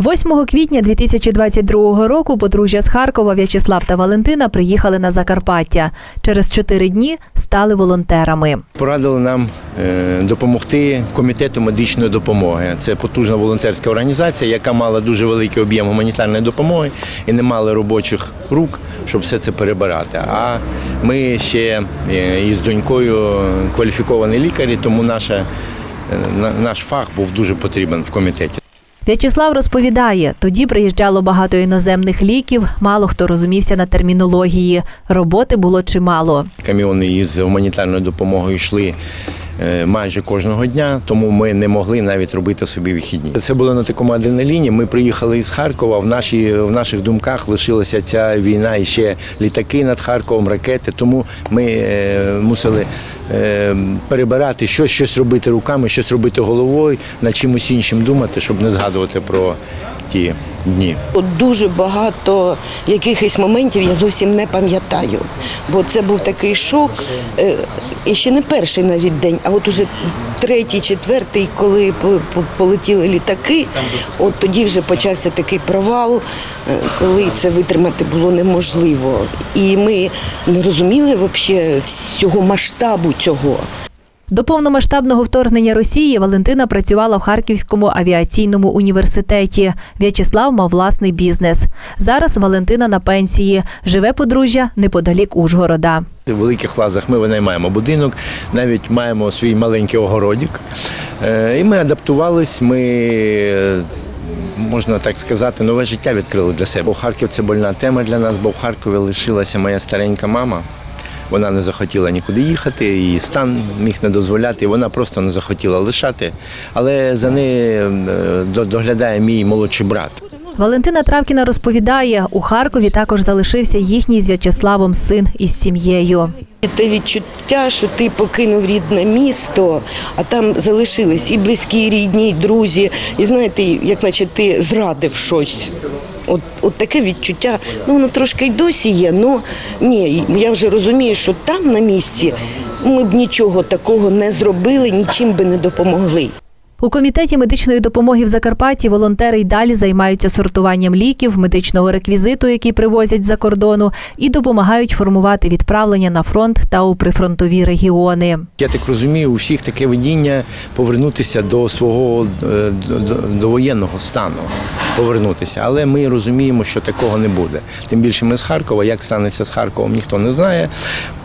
8 квітня 2022 року подружжя з Харкова В'ячеслав та Валентина приїхали на Закарпаття. Через чотири дні стали волонтерами. Порадили нам е, допомогти комітету медичної допомоги. Це потужна волонтерська організація, яка мала дуже великий об'єм гуманітарної допомоги і не мала робочих рук, щоб все це перебирати. А ми ще е, із донькою кваліфіковані лікарі, тому наша, е, наш фах був дуже потрібен в комітеті. В'ячеслав розповідає, тоді приїжджало багато іноземних ліків, мало хто розумівся на термінології. Роботи було чимало. Каміони із гуманітарною допомогою йшли майже кожного дня, тому ми не могли навіть робити собі вихідні. Це було на такому адреналіні. Ми приїхали із Харкова. В, нашій, в наших думках лишилася ця війна і ще літаки над Харковом, ракети. Тому ми е, мусили е, перебирати щось, щось робити руками, щось робити головою, над чимось іншим думати, щоб не згадувати про ті дні. От Дуже багато якихось моментів я зовсім не пам'ятаю, бо це був такий шок. е, І ще не перший навіть день, а от уже третій, четвертий, коли по- по- полетіли літаки, от тоді вже почався такий провал, е, коли це витримати було неможливо. І ми не розуміли взагалі всього масштабу цього. До повномасштабного вторгнення Росії Валентина працювала в Харківському авіаційному університеті. В'ячеслав мав власний бізнес. Зараз Валентина на пенсії. Живе подружжя неподалік Ужгорода. В великих лазах ми винаймаємо будинок, навіть маємо свій маленький огородик. Е, І ми адаптувались, ми, можна так сказати, нове життя відкрили для себе. Бо Харків це больна тема для нас, бо в Харкові лишилася моя старенька мама. Вона не захотіла нікуди їхати, її стан міг не дозволяти, вона просто не захотіла лишати. Але за нею е, доглядає мій молодший брат. Валентина Травкіна розповідає, у Харкові також залишився їхній з В'ячеславом син із сім'єю. Те відчуття, що ти покинув рідне місто, а там залишились і близькі, і рідні, і друзі. І знаєте, як наче ти зрадив щось. От, от таке відчуття, ну воно трошки й досі є, але ні, я вже розумію, що там на місці ми б нічого такого не зробили, нічим би не допомогли. У комітеті медичної допомоги в Закарпатті волонтери й далі займаються сортуванням ліків, медичного реквізиту, який привозять з-за кордону, і допомагають формувати відправлення на фронт та у прифронтові регіони. Я так розумію, у всіх таке видіння повернутися до свого е, до воєнного стану. Повернутися. Але ми розуміємо, що такого не буде. Тим більше ми з Харкова. Як станеться з Харковом, ніхто не знає.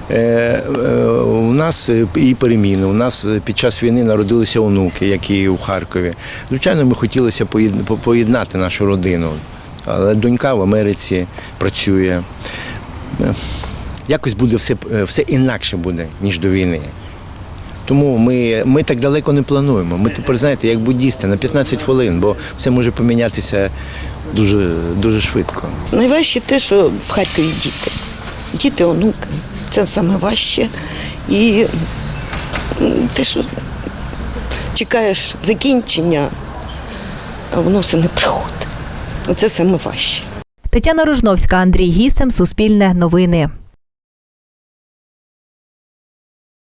Е, е, У нас е, і переміни. У нас під час війни народилися онуки, які у Харкові. Звичайно, ми хотілося поєднати нашу родину. Але донька в Америці працює. Якось буде все, все інакше буде, ніж до війни. Тому ми, ми так далеко не плануємо. Ми тепер, знаєте, як буддісти на 15 хвилин, бо все може помінятися дуже, дуже швидко. Найважче те, що в Харкові діти. Діти, онуки. Це саме важче. І ти що чекаєш закінчення, а воно все не приходить. Оце саме важче. Тетяна Ружновська, Андрій Гісем, Суспільне новини.